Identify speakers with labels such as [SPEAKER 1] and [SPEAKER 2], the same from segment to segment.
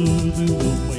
[SPEAKER 1] போது உம்மை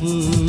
[SPEAKER 1] mm.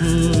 [SPEAKER 1] could.